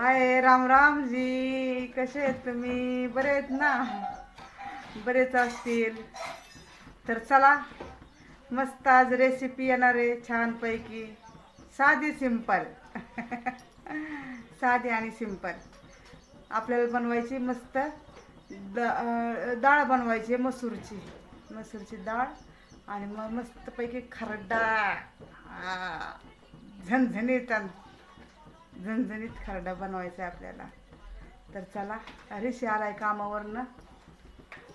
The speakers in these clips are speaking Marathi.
हाय राम राम जी कसे आहेत तुम्ही? बरे आहेत ना? बरेच असतील. तर चला मस्त आज रेसिपी येणार आहे छानपैकी. साधी सिंपल साधी आणि सिंपल आपल्याला बनवायची मस्त द डाळ बनवायची आहे मसूरची. मसूरची डाळ आणि मग मस्तपैकी खरडा. आ, झणझणीत आणि झणझणीत खरडा बनवायचा आहे आपल्याला. तर चला ऋषी आलाय कामावरनं.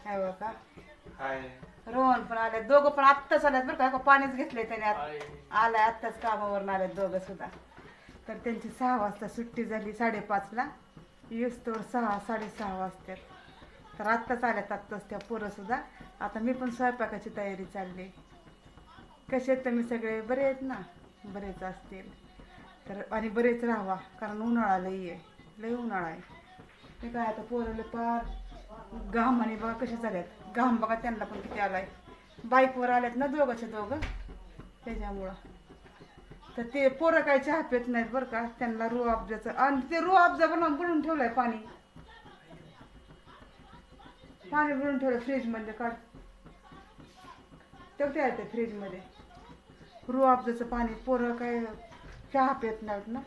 काय बघा हाय. रोहन पण आले दोघं पण आत्ताच आल्यात बरं का का पाणीच घेतलंय त्याने आलाय आत्ताच कामावरून आल्यात दोघं सुद्धा. तर त्यांची सहा वाजता सुट्टी झाली साडेपाचला. येऊस तर सहा साडेसहा वाजतात. तर आत्ताच आल्यात आत्ताच त्या पोरं सुद्धा. आता मी पण स्वयंपाकाची तयारी चालली. कसे आहेत तुम्ही सगळे? बरे आहेत ना? बरेच असतील. तर आणि बरेच राहावा कारण उन्हाळा लई आहे. लई उन्हाळा आहे. ते काय आता पोरले पार घाम आणि बघा कसे झाल्यात. घाम बघा त्यांना पण किती आला आहे बाईकवर आल्यात ना दोघांचे दोघं? त्याच्यामुळं. तर ते पोरं काय चहा पेत नाहीत बरं का? त्यांना रू अब्जाचं आणि ते रू अब्जा बनवून बुडून ठेवलंय पाणी. पाणी बुडून ठेवलं फ्रीजमध्ये काढ. तेवढे आहे ते फ्रीजमध्ये. रू अब्जाचं पाणी. पोरं काय चहा पेत नाहीत ना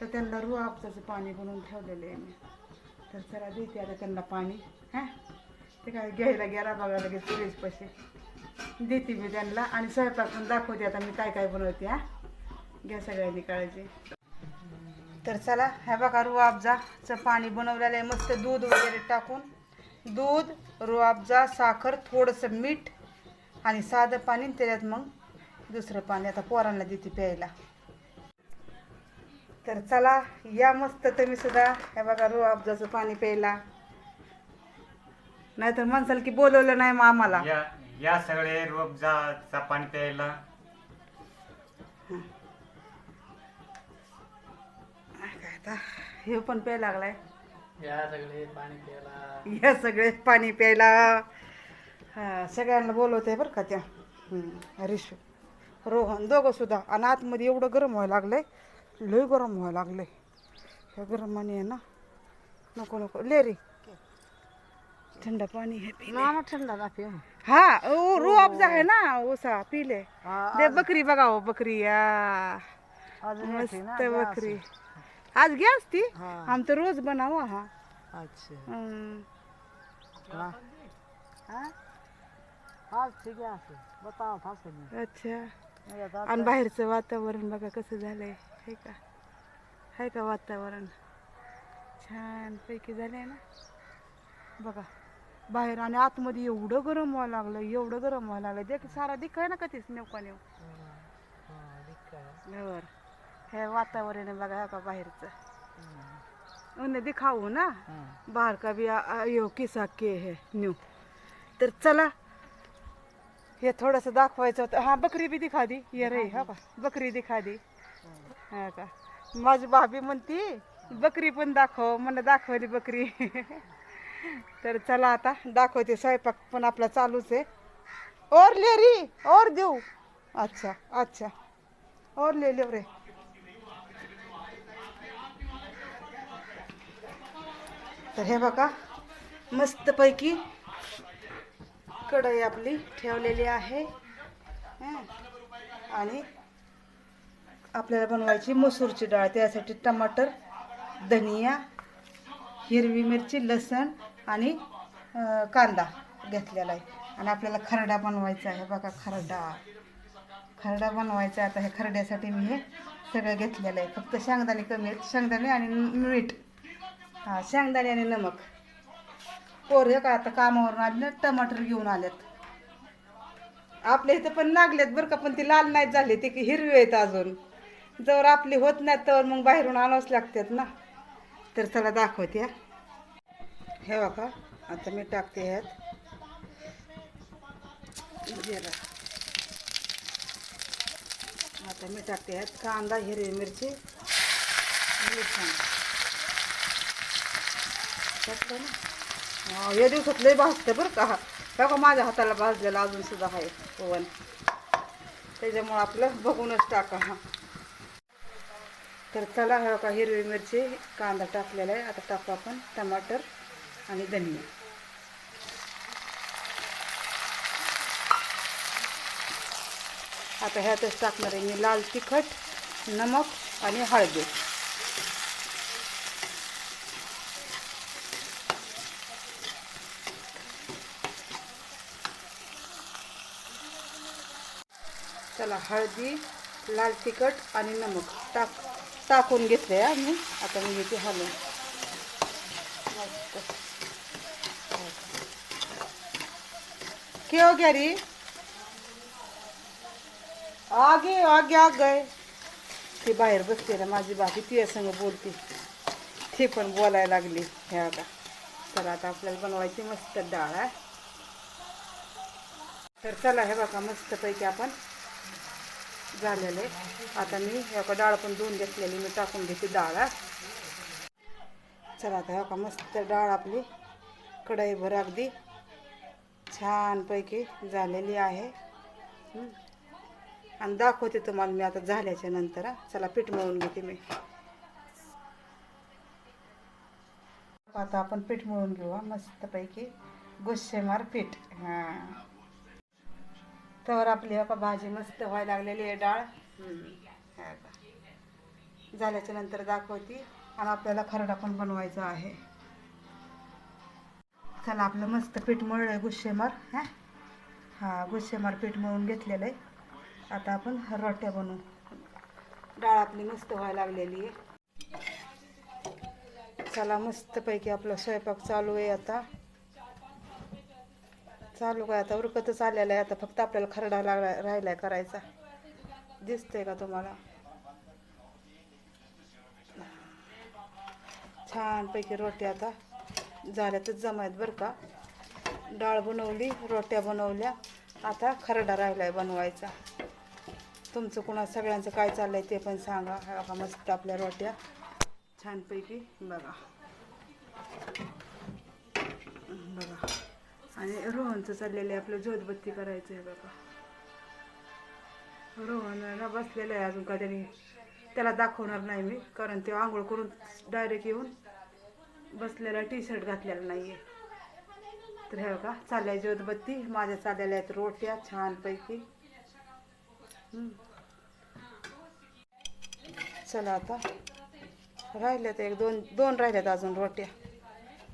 तर त्यांना रू अब्जाचं पाणी बनवून ठेवलेलं आहे मी. तर चला देते आता त्यांना पाणी हां? ते काय घ्यायला गेला बघा लगेच फ्रीज पैसे देते मी त्यांना आणि स्वयंपाक पण दाखवते आता मी काय काय बनवते हा? घ्या सगळ्यांनी काळजी. तर चला ह्या बघा रुआबजाचं पाणी बनवलेलं आहे मस्त दूध वगैरे टाकून. दूध रुआबजा साखर थोडंसं मीठ आणि साधं पाणी त्याच्यात मग दुसरं पाणी आता पोरांना देते प्यायला. तर चला या मस्त तुम्ही सुद्धा. हे बघा रुआबजाचं पाणी प्यायला. नाहीतर म्हणसाल की बोलवलं नाही मग आम्हाला. या या सगळे रोपचा पाणी प्यायला. काय आता? हे पण प्यायला लागलाय. या सगळे पाणी प्यायला. या सगळे पाणी प्यायला. हा सगळ्यांना बोलवते बरं का त्या. हम्म, रिशू रोहन दोघं सुद्धा. आणि आतमध्ये एवढं गरम व्हायला लागलंय. लय गरम व्हायला लागलंय. ह्या गरमाने आहे ना नको नको. ले रे. थंड पाणी हे. ना थंडा ना पिऊ. हा ओ रू अफजा आहे ना उसा पिले दे बकरी बघा हो बकरी या. मस्त बकरी. आज. घ्या ती हा. आमचं रोज बनावा हा. अच्छा. हम्म. हाँ. ठीक है बताओ था अच्छा. आणि बाहेरचं वातावरण बघा कसं झालंय. आहे का? आहे का वातावरण? छान पैकी झालंय ना? बघा बाहेर आणि आतमध्ये एवढं गरम व्हायला लागलं एवढं गरम व्हायला लागलं. देख सारा दिखाय ना कधीच नेवका नेव वर हे वातावरण आहे बघा का बाहेरचं? उन्हें दिखाऊ ना? बाहर का आ- यो किस्सा के है न्यू तर चला हे थोडंसं दाखवायचं होतं. हा बकरी बी दिखा दी. ये रे हा का बकरी दिखा दी. हा का? माझी भाभी म्हणती बकरी पण दाखव. म्हणलं दाखवली बकरी. तर चला आता दाखवते. स्वयंपाक पण आपला चालूच आहे. और ले री और देऊ. अच्छा अच्छा. और ले लो रे. तर हे बघा मस्तपैकी कढई आपली ठेवलेली आहे. आणि आपल्याला बनवायची मसूरची डाळ त्यासाठी टमाटर धनिया हिरवी मिरची लसण आणि कांदा घेतलेला आहे. आणि आपल्याला खरडा बनवायचा आहे. बघा खरडा. खरडा बनवायचा आहे. आता हे खरड्यासाठी मी हे सगळं घेतलेलं आहे. फक्त शेंगदाणे कमी आहेत. शेंगदाणे आणि मीठ. हां शेंगदाणे आणि नमक. पोर हे का आता कामावरून आले टमाटर घेऊन आल्यात. आपल्या इथं पण लागल्यात बरं का पण ती लाल नाहीत झाली ती हिरवी आहेत अजून. जर आपली होत नाही तर मग बाहेरून आणावंच लागतात ना. तर चला दाखवते हा. हे बघा आता मी टाकते ह्यात. जिरा आता मी टाकते ह्यात कांदा हिरवी मिरची लसूण टाकलं ना? या दिवसात लय भाजतं बरं का. हा का माझ्या हाताला भाजलेला अजून सुद्धा आहे ओवन त्याच्यामुळं आपलं बघूनच टाका हा. तर चला हा का हिरवी मिरची कांदा टाकलेला आहे. आता टाकू आपण टमाटर आणि धनिया. आता ह्यातच टाकणार आहे मी लाल तिखट नमक आणि हळदी. मसाला हळदी लाल तिखट आणि नमक टाक टाकून घेतलं आहे आम्ही आता मी घेते हलवून मस्त. क्यों गॅरी. आगे आगे आग. गए ती बाहेर बसते ना माझी बाकी ती संग बोलते. ती पण बोलायला लागली. हे आता तर आता आपल्याला बनवायची मस्त डाळ आहे. तर चला हे बघा मस्तपैकी आपण झालेलं आहे. आता मी हे डाळ पण धुवून घेतलेली. मी टाकून घेते डाळ. चला आता एका मस्त डाळ आपली कढईभर अगदी छानपैकी झालेली आहे. आणि दाखवते तुम्हाला मी आता झाल्याच्यानंतर. चला पीठ मळून घेते मी. आता आपण पीठ मळून घेऊ मस्तपैकी गुस्सेमार पीठ. हां. तर आपली का भाजी मस्त व्हायला लागलेली आहे डाळ. झाल्याच्यानंतर दाखवती. आणि आपल्याला खरडा पण बनवायचा आहे. चला आपलं मस्त पीठ मळलं आहे गुस्सेमार हां? हां गुस्सेमार पीठ मळून घेतलेलं आहे. आता आपण रोट्या बनवू. डाळ आपली मस्त व्हायला लागलेली आहे. चला मस्तपैकी आपला स्वयंपाक चालू आहे आता. चालू काय आता उरकतच आलेलं आहे आता फक्त आपल्याला खरडा लागला राहिलाय करायचा. दिसतंय का तुम्हाला? छानपैकी रोट्या आता झाल्यातच जमायत बरं का. डाळ बनवली रोट्या बनवल्या आता खरडा राहिला आहे बनवायचा. तुमचं कुणा सगळ्यांचं काय चाललं आहे ते पण सांगा. का मस्त आपल्या रोट्या. छानपैकी बघा. बघा. आणि रोहनचं चाललेलं आहे आपलं जोतबत्ती करायचं आहे बाबा. रोहन ना बसलेलं आहे अजून का त्याने त्याला दाखवणार नाही मी कारण ते आंघोळ करून डायरेक्ट येऊन बसलेला टी शर्ट घातलेला नाही आहे तर हे बघा चालल्या जोतबत्ती माझ्या चाललेल्या आहेत रोट्या छानपैकी. चला आता. राहिल्यात एक दोन दोन राहिल्यात अजून रोट्या.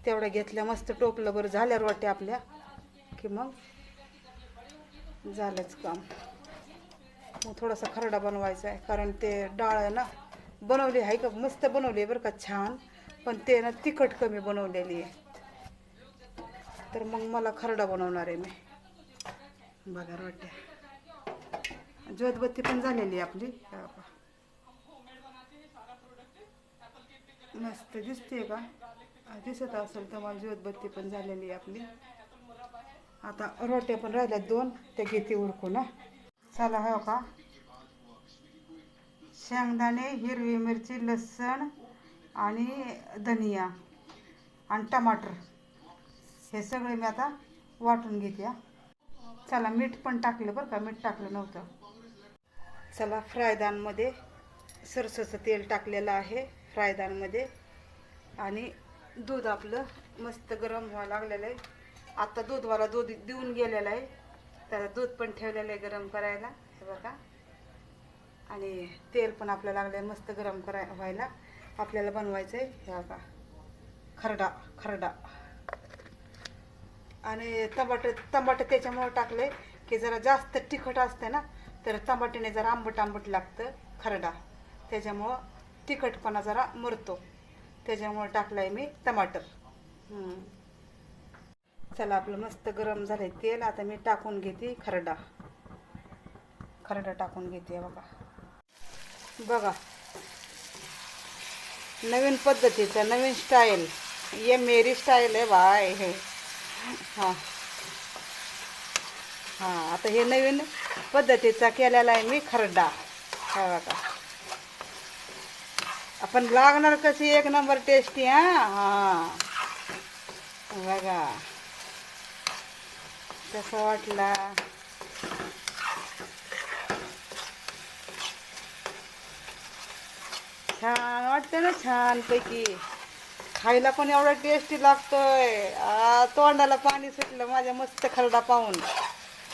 तेवढ्या घेतल्या मस्त टोपलं बरं झाल्या रोट्या आपल्या की मग झालंच काम. मग थोडासा खरडा बनवायचा आहे कारण ते डाळ आहे ना बनवली आहे का मस्त बनवली आहे बरं का छान. पण ते ना तिखट कमी बनवलेली आहे. तर मग मला खरडा बनवणार आहे मी. बघा रोट्या. ज्योतबत्ती पण झालेली आहे आपली. मस्त दिसते का? दिसत असेल तर मला ज्योतबत्ती पण झालेली आहे आपली. आता रोट्या पण राहिल्यात दोन त्या घेते उरकून चला हो का? शेंगदाणे हिरवी मिरची लसण आणि धनिया आणि टमाटर. हे सगळे मी आता वाटून घेते चला मीठ पण टाकलं बरं का? मीठ टाकलं नव्हतं. चला फ्रायदानमध्ये सरसोचं तेल टाकलेलं आहे फ्रायदानमध्ये. आणि दूध आपलं मस्त गरम व्हायला लागलेलं आहे. आता दूधवाला दूध देऊन गेलेलं आहे. त्याला दूध पण ठेवलेलं आहे गरम करायला. हे बघा. आणि तेल पण आपल्याला लागलं आहे मस्त गरम कराय व्हायला. आपल्याला बनवायचं आहे. हे बघा. खरडा खरडा. आणि टमाटे टमाटे त्याच्यामुळं टाकले की जरा जास्त तिखट असते ना तर टमाट्याने जरा आंबट आंबट लागतं खरडा. त्याच्यामुळं तिखटपणा जरा मरतो. त्याच्यामुळं टाकलं आहे मी टमाटर. चला आपलं मस्त गरम झालं आहे तेल. आता मी टाकून घेते खरडा. खरडा टाकून घेते बघा. बघा. नवीन पद्धतीचं नवीन स्टाईल ये मेरी स्टाईल आहे बाय हे. हां. हां आता हे नवीन पद्धतीचा केलेला आहे मी खरडा. हा बघा. आपण लागणार कशी? एक नंबर टेस्टी हा? हा. बघा. कसा वाटला? छान वाटतं ना छानपैकी. खायला पण एवढा टेस्टी लागतोय. तोंडाला पाणी सुटलं माझ्या मस्त खरडा पाहून.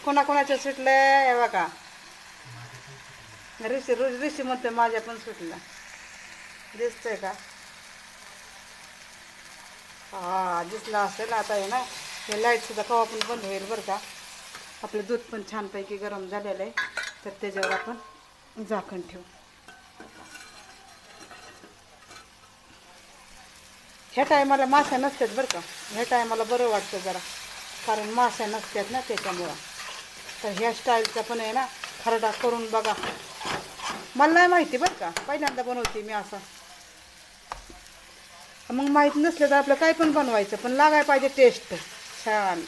कोणाकोणाच्या सुटलं बघा. ऋषी ऋषी म्हणते माझ्या पण सुटलं. दिसतंय का? हा दिसला असेल आता आहे ना. हे लाइट सुद्धा कवा पण बंद होईल बरं का. आपलं दूध पण छानपैकी गरम झालेलं आहे. तर त्याच्यावर आपण झाकण ठेवू. ह्या टायमाला माश्या नसतात बरं का. ह्या टायमाला बरं वाटतं जरा. कारण माश्या नसतात ना त्याच्यामुळं. तर ह्या स्टाईलचा पण आहे ना खरडा करून बघा. मला नाही माहिती बरं का. पहिल्यांदा बनवते मी असं. मग माहीत नसलं तर आपलं काय पण बनवायचं पण लागाय पाहिजे टेस्ट छान.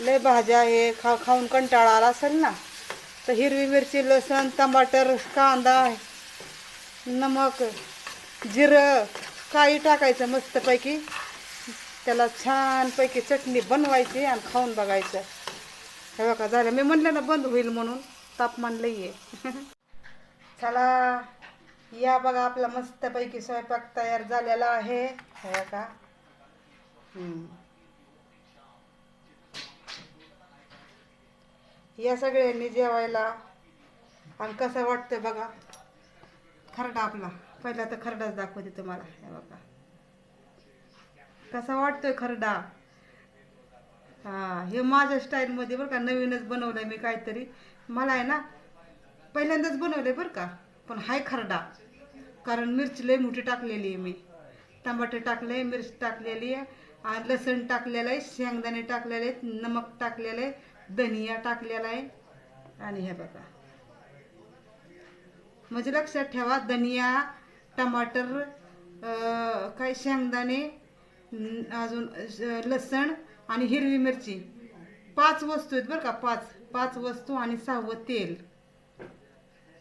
लय भाज्या हे खा खाऊन कंटाळा आला असेल ना तर हिरवी मिरची लसण टमाटर कांदा नमक जिरं काही टाकायचं मस्तपैकी. त्याला छानपैकी चटणी बनवायची आणि खाऊन बघायचं. हे बघा झालं. मी म्हणलं ना बंद होईल म्हणून तापमान लई आहे. चला. या बघा आपला मस्तपैकी स्वयंपाक तयार झालेला आहे. हे का या सगळ्यांनी जेवायला. आणि कसं वाटतं बघा. खरडा आपला. पहिला तर खरडाच दाखवते तुम्हाला. हे बघा. कसा वाटतोय खरडा? हा हे माझ्या स्टाईलमध्ये बरं का नवीनच बनवलंय मी काहीतरी. मला आहे ना पहिल्यांदाच बनवलंय बरं का. पण हाय खरडा. कारण मिरची लई मोठी टाकलेली आहे मी. टमाटे टाकले मिरची टाकलेली आहे आणि लसण टाकलेलं आहे शेंगदाणे टाकलेले आहेत नमक टाकलेलं आहे धनिया टाकलेला आहे आणि हे बघा. म्हणजे लक्षात ठेवा धनिया टमाटर काय शेंगदाणे अजून लसण आणि हिरवी मिरची. पाच वस्तू आहेत बरं का पाच. पाच वस्तू आणि सहावं तेल.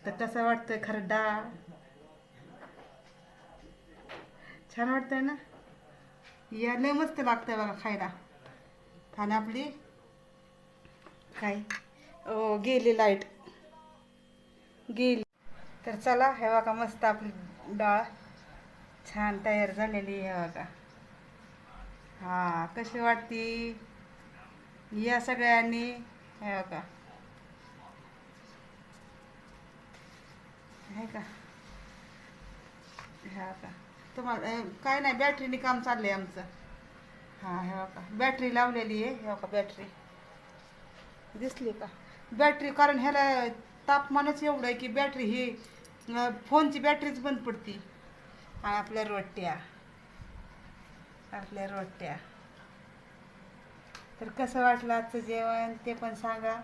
तर कसं वाटतंय खरडा छान वाटतंय ना? या लय मस्त लागतंय बघा खायला. आणि आपली काय? ओ गेली लाइट गेली. तर चला हे बघा मस्त आपली डाळ छान तयार झालेली आहे हे बघा. हा कशी वाटती? या सगळ्यांनी हे बघा. आहे का? ह्या का तुम्हाला काय नाही बॅटरीने काम चाललंय आमचं. हां हे का बॅटरी लावलेली आहे हे का बॅटरी दिसली का? बॅटरी कारण ह्याला तापमानच एवढं आहे की बॅटरी ही फोनची बॅटरीच बंद पडती. आणि आपल्या रोट्या. आपल्या रोट्या. तर कसं वाटलं आजचं जेवण? ते पण सांगा.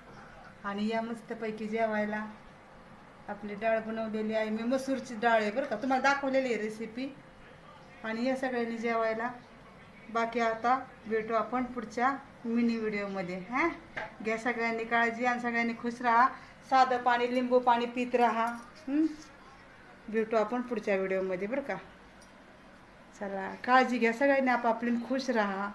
आणि या मस्तपैकी जेवायला. आपली डाळ बनवलेली आहे. मी मसूरची डाळ आहे बरं का. तुम्हाला दाखवलेली आहे रेसिपी आणि या सगळ्यांनी जेवायला. बाकी आता भेटू आपण पुढच्या मिनी व्हिडिओमध्ये हां? घ्या सगळ्यांनी काळजी आणि सगळ्यांनी खुश राहा. साधं पाणी लिंबू पाणी पित राहा. भेटू आपण पुढच्या व्हिडिओमध्ये बरं का. चला काळजी घ्या सगळ्यांनी आपापली खुश राहा.